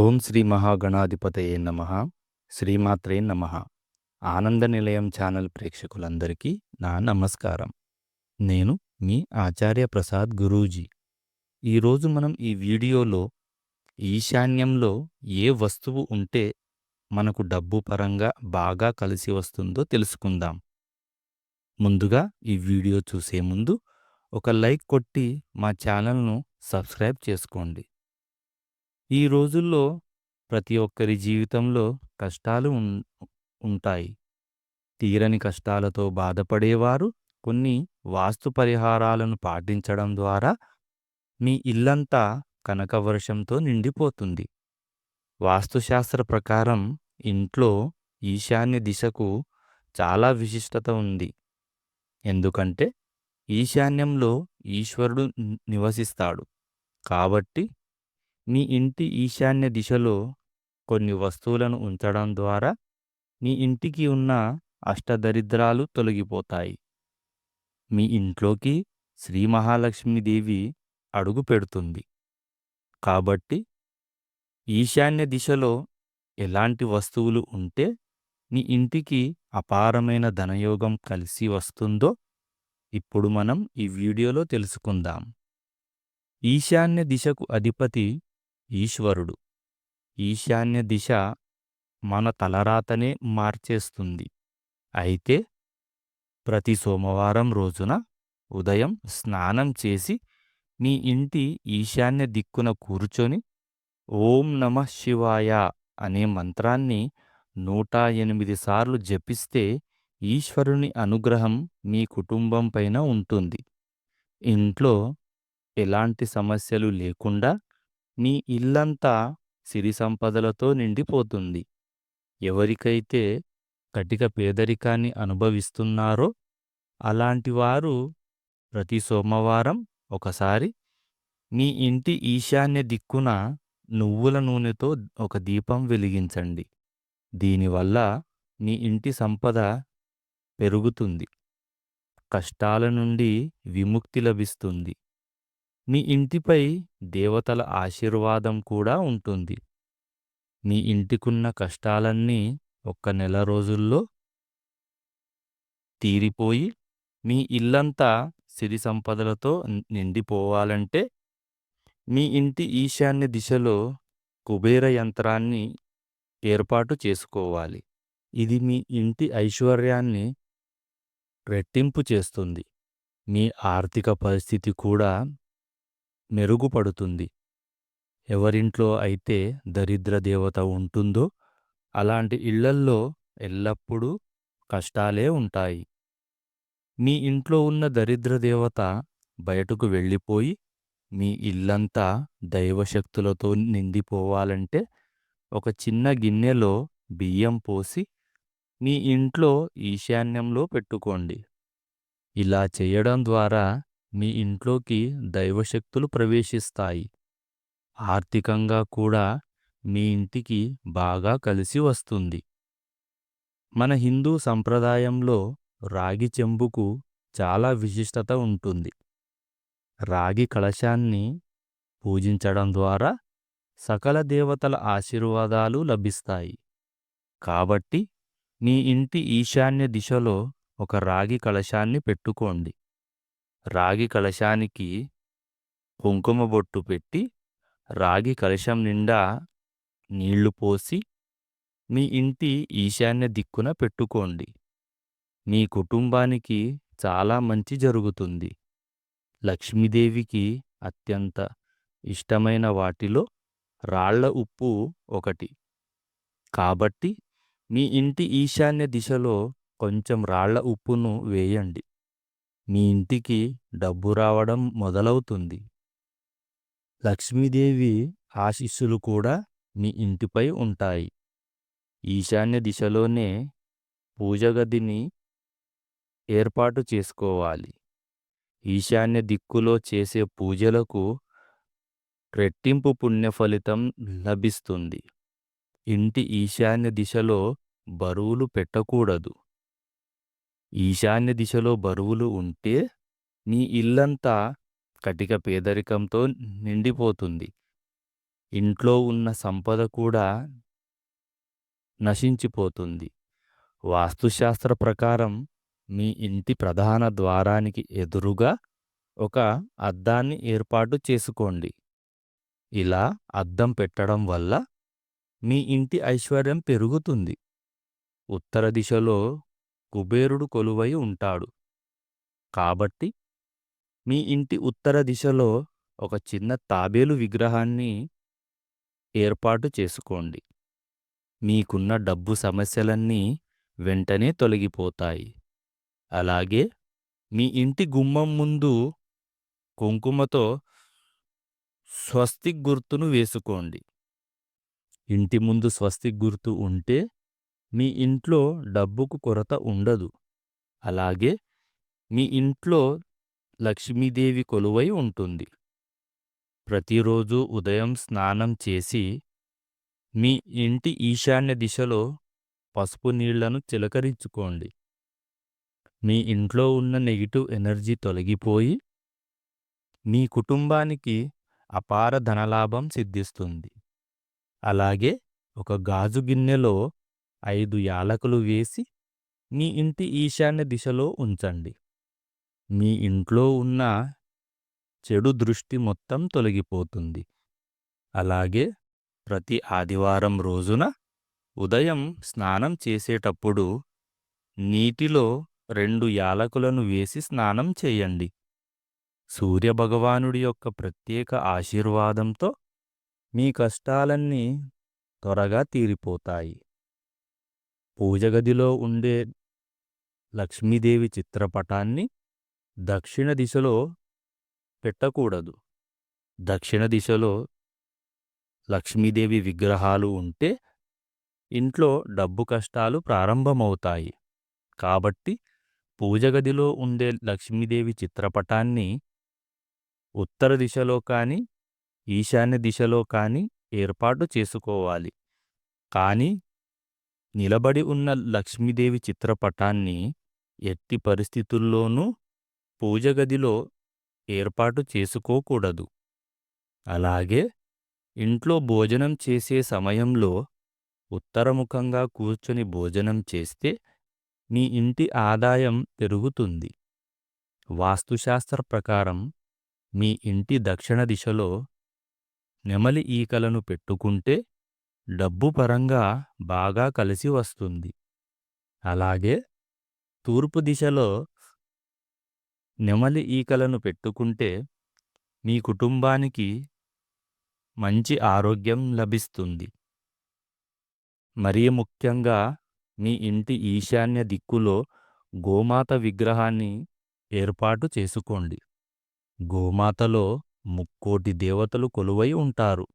ఓం శ్రీ మహాగణాధిపతయే నమ. శ్రీమాత్రే నమ. ఆనంద నిలయం ఛానల్ ప్రేక్షకులందరికీ నా నమస్కారం. నేను మీ ఆచార్య ప్రసాద్ గురూజీ. ఈరోజు మనం ఈ వీడియోలో ఈశాన్యంలో ఏ వస్తువు ఉంటే మనకు డబ్బు పరంగా బాగా కలిసి వస్తుందో తెలుసుకుందాం. ముందుగా ఈ వీడియో చూసే ముందు ఒక లైక్ కొట్టి మా ఛానల్ను సబ్స్క్రైబ్ చేసుకోండి. ఈ రోజుల్లో ప్రతి ఒక్కరి జీవితంలో కష్టాలు ఉంటాయి. తీరని కష్టాలతో బాధపడేవారు కొన్ని వాస్తు పరిహారాలను పాటించడం ద్వారా మీ ఇల్లంతా కనకవర్షంతో నిండిపోతుంది. వాస్తుశాస్త్ర ప్రకారం ఇంట్లో ఈశాన్య దిశకు చాలా విశిష్టత ఉంది. ఎందుకంటే ఈశాన్యంలో ఈశ్వరుడు నివసిస్తాడు. కాబట్టి మీ ఇంటి ఈశాన్య దిశలో కొన్ని వస్తువులను ఉంచడం ద్వారా మీ ఇంటికి ఉన్న అష్టదరిద్రాలు తొలగిపోతాయి. మీ ఇంట్లోకి శ్రీ మహాలక్ష్మీదేవి అడుగు పెడుతుంది. కాబట్టి ఈశాన్య దిశలో ఎలాంటి వస్తువులు ఉంటే మీ ఇంటికి అపారమైన ధనయోగం కలిసి వస్తుందో ఇప్పుడు మనం ఈ వీడియోలో తెలుసుకుందాం. ఈశాన్య దిశకు అధిపతి ఈశ్వరుడు. ఈశాన్య దిశ మన తలరాతనే మార్చేస్తుంది. అయితే ప్రతి సోమవారం రోజున ఉదయం స్నానం చేసి మీ ఇంటి ఈశాన్య దిక్కున కూర్చొని ఓం నమ శివాయ అనే మంత్రాన్ని నూట ఎనిమిది సార్లు జపిస్తే ఈశ్వరుని అనుగ్రహం మీ కుటుంబం పైన ఉంటుంది. ఇంట్లో ఎలాంటి సమస్యలు లేకుండా నీ ఇల్లంతా సిరి సంపదలతో నిండిపోతుంది. ఎవరికైతే కటిక పేదరికాన్ని అనుభవిస్తున్నారో అలాంటివారు ప్రతి సోమవారం ఒకసారి మీ ఇంటి ఈశాన్య దిక్కున నువ్వుల నూనెతో ఒక దీపం వెలిగించండి. దీనివల్ల మీ ఇంటి సంపద పెరుగుతుంది. కష్టాల నుండి విముక్తి లభిస్తుంది. మీ ఇంటిపై దేవతల ఆశీర్వాదం కూడా ఉంటుంది. మీ ఇంటికున్న కష్టాలన్నీ ఒక్క నెల రోజుల్లో తీరిపోయి మీ ఇల్లంతా సిరి సంపదలతో నిండిపోవాలంటే మీ ఇంటి ఈశాన్య దిశలో కుబేర యంత్రాన్ని ఏర్పాటు చేసుకోవాలి. ఇది మీ ఇంటి ఐశ్వర్యాన్ని రెట్టింపు చేస్తుంది. మీ ఆర్థిక పరిస్థితి కూడా మెరుగుపడుతుంది. ఎవరింట్లో అయితే దరిద్ర దేవత ఉంటుందో అలాంటి ఇళ్ళల్లో ఎల్లప్పుడూ కష్టాలే ఉంటాయి. మీ ఇంట్లో ఉన్న దరిద్ర దేవత బయటకు వెళ్ళిపోయి మీ ఇల్లంతా దైవశక్తులతో నిండిపోవాలంటే ఒక చిన్న గిన్నెలో బియ్యం పోసి మీ ఇంట్లో ఈశాన్యంలో పెట్టుకోండి. ఇలా చేయడం ద్వారా మీ ఇంట్లోకి దైవశక్తులు ప్రవేశిస్తాయి. ఆర్థికంగా కూడా మీ ఇంటికి బాగా కలిసి వస్తుంది. మన హిందూ సంప్రదాయంలో రాగి చెంబుకు చాలా విశిష్టత ఉంటుంది. రాగి కలశాన్ని పూజించడం ద్వారా సకల దేవతల ఆశీర్వాదాలు లభిస్తాయి. కాబట్టి మీ ఇంటి ఈశాన్య దిశలో ఒక రాగి కలశాన్ని పెట్టుకోండి. రాగి కలశానికి కుంకుమ బొట్టు పెట్టి రాగి కలశం నిండా నీళ్ళు పోసి మీ ఇంటి ఈశాన్య దిక్కున పెట్టుకోండి. మీ కుటుంబానికి చాలా మంచి జరుగుతుంది. లక్ష్మీదేవికి అత్యంత ఇష్టమైన వాటిలో రాళ్ళ ఉప్పు ఒకటి. కాబట్టి మీ ఇంటి ఈశాన్య దిశలో కొంచెం రాళ్ళ ఉప్పును వేయండి. మీ ఇంటికి డబ్బు రావడం మొదలవుతుంది. లక్ష్మీదేవి ఆశీస్సులు కూడా మీ ఇంటిపై ఉంటాయి. ఈశాన్య దిశలోనే పూజగదిని ఏర్పాటు చేసుకోవాలి. ఈశాన్య దిక్కులో చేసే పూజలకు రెట్టింపు పుణ్య ఫలితం లభిస్తుంది. ఇంటి ఈశాన్య దిశలో బరువులు పెట్టకూడదు. ఈశాన్య దిశలో బరువులు ఉంటే నీ ఇల్లంతా కటిక పేదరికంతో నిండిపోతుంది. ఇంట్లో ఉన్న సంపద కూడా నశించిపోతుంది. వాస్తుశాస్త్ర ప్రకారం మీ ఇంటి ప్రధాన ద్వారానికి ఎదురుగా ఒక అద్దాన్ని ఏర్పాటు చేసుకోండి. ఇలా అద్దం పెట్టడం వల్ల మీ ఇంటి ఐశ్వర్యం పెరుగుతుంది. ఉత్తర దిశలో కుబేరుడు కొలువై ఉంటాడు. కాబట్టి మీ ఇంటి ఉత్తర దిశలో ఒక చిన్న తాబేలు విగ్రహాన్ని ఏర్పాటు చేసుకోండి. మీకున్న డబ్బు సమస్యలన్నీ వెంటనే తొలగిపోతాయి. అలాగే మీ ఇంటి గుమ్మం ముందు కుంకుమతో స్వస్తిక్ గుర్తును వేసుకోండి. ఇంటి ముందు స్వస్తిక్ గుర్తు ఉంటే మీ ఇంట్లో డబ్బుకు కొరత ఉండదు. అలాగే మీ ఇంట్లో లక్ష్మీదేవి కొలువై ఉంటుంది. ప్రతిరోజు ఉదయం స్నానం చేసి మీ ఇంటి ఈశాన్య దిశలో పసుపు నీళ్ళను చిలకరించుకోండి. మీ ఇంట్లో ఉన్న నెగిటివ్ ఎనర్జీ తొలగిపోయి మీ కుటుంబానికి అపార ధనలాభం సిద్ధిస్తుంది. అలాగే ఒక గాజు గిన్నెలో ఐదు యాలకులు వేసి మీ ఇంటి ఈశాన్య దిశలో ఉంచండి. మీ ఇంట్లో ఉన్న చెడు దృష్టి మొత్తం తొలగిపోతుంది. అలాగే ప్రతి ఆదివారం రోజున ఉదయం స్నానం చేసేటప్పుడు నీటిలో రెండు యాలకులను వేసి స్నానం చేయండి. సూర్యభగవానుడి యొక్క ప్రత్యేక ఆశీర్వాదంతో మీ కష్టాలన్నీ త్వరగా తీరిపోతాయి. పూజగదిలో ఉండే లక్ష్మీదేవి చిత్రపటాన్ని దక్షిణ దిశలో పెట్టకూడదు. దక్షిణ దిశలో లక్ష్మీదేవి విగ్రహాలు ఉంటే ఇంట్లో డబ్బు కష్టాలు ప్రారంభమవుతాయి. కాబట్టి పూజగదిలో ఉండే లక్ష్మీదేవి చిత్రపటాన్ని ఉత్తర దిశలో కానీ ఈశాన్య దిశలో కానీ ఏర్పాటు చేసుకోవాలి. కానీ నిలబడి ఉన్న లక్ష్మీదేవి చిత్రపటాన్ని ఎట్టి పరిస్థితుల్లోనూ పూజగదిలో ఏర్పాటు చేసుకోకూడదు. అలాగే ఇంట్లో భోజనం చేసే సమయంలో ఉత్తరముఖంగా కూర్చొని భోజనం చేస్తే మీ ఇంటి ఆదాయం పెరుగుతుంది. వాస్తుశాస్త్ర ప్రకారం మీ ఇంటి దక్షిణ దిశలో నెమలి ఈకలను పెట్టుకుంటే డబ్బు పరంగా బాగా కలిసి వస్తుంది. అలాగే తూర్పు దిశలో నెమలి ఈకలను పెట్టుకుంటే మీ కుటుంబానికి మంచి ఆరోగ్యం లభిస్తుంది. మరీ ముఖ్యంగా మీ ఇంటి ఈశాన్య దిక్కులో గోమాత విగ్రహాన్ని ఏర్పాటు చేసుకోండి. గోమాతలో ముక్కోటి దేవతలు కొలువై ఉంటారు.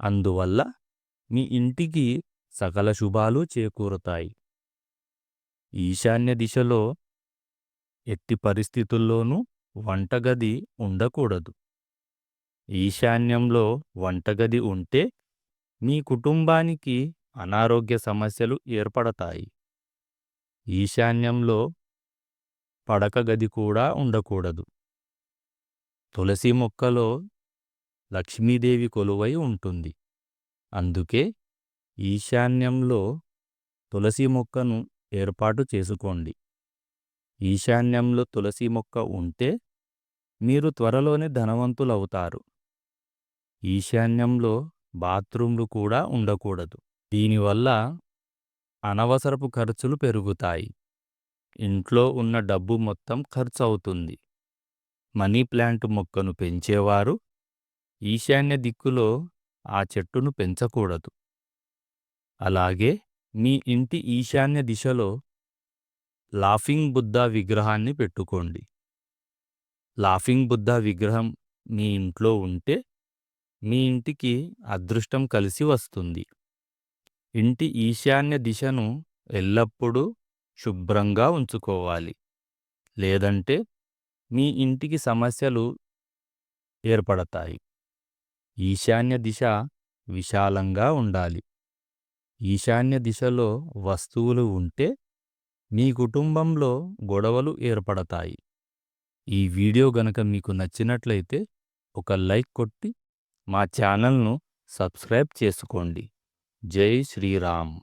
అందువల్ల మీ ఇంటికి సకల శుభాలు చేకూరుతాయి. ఈశాన్య దిశలో ఎట్టి పరిస్థితుల్లోనూ వంటగది ఉండకూడదు. ఈశాన్యంలో వంటగది ఉంటే మీ కుటుంబానికి అనారోగ్య సమస్యలు ఏర్పడతాయి. ఈశాన్యంలో పడక గది కూడా ఉండకూడదు. తులసి మొక్కలో లక్ష్మీదేవి కొలువై ఉంటుంది. అందుకే ఈశాన్యంలో తులసి మొక్కను ఏర్పాటు చేసుకోండి. ఈశాన్యంలో తులసి మొక్క ఉంటే మీరు త్వరలోనే ధనవంతులవుతారు. ఈశాన్యంలో బాత్రూంలు కూడా ఉండకూడదు. దీనివల్ల అనవసరపు ఖర్చులు పెరుగుతాయి. ఇంట్లో ఉన్న డబ్బు మొత్తం ఖర్చు అవుతుంది మనీ ప్లాంట్ మొక్కను పెంచేవారు ఈశాన్య దిక్కులో ఆ చెట్టును పెంచకూడదు. అలాగే మీ ఇంటి ఈశాన్య దిశలో లాఫింగ్ బుద్ధా విగ్రహాన్ని పెట్టుకోండి. లాఫింగ్ బుద్ధా విగ్రహం మీ ఇంట్లో ఉంటే మీ ఇంటికి అదృష్టం కలిసి వస్తుంది. ఇంటి ఈశాన్య దిశను ఎల్లప్పుడూ శుభ్రంగా ఉంచుకోవాలి. లేదంటే మీ ఇంటికి సమస్యలు ఏర్పడతాయి. ఈశాన్య దిశ విశాలంగా ఉండాలి. ఈశాన్య దిశలో వస్తువులు ఉంటే మీ కుటుంబంలో గొడవలు ఏర్పడతాయి. ఈ వీడియో గనక మీకు నచ్చినట్లయితే ఒక లైక్ కొట్టి మా ఛానల్ను సబ్స్క్రైబ్ చేసుకోండి. జై శ్రీరామ్.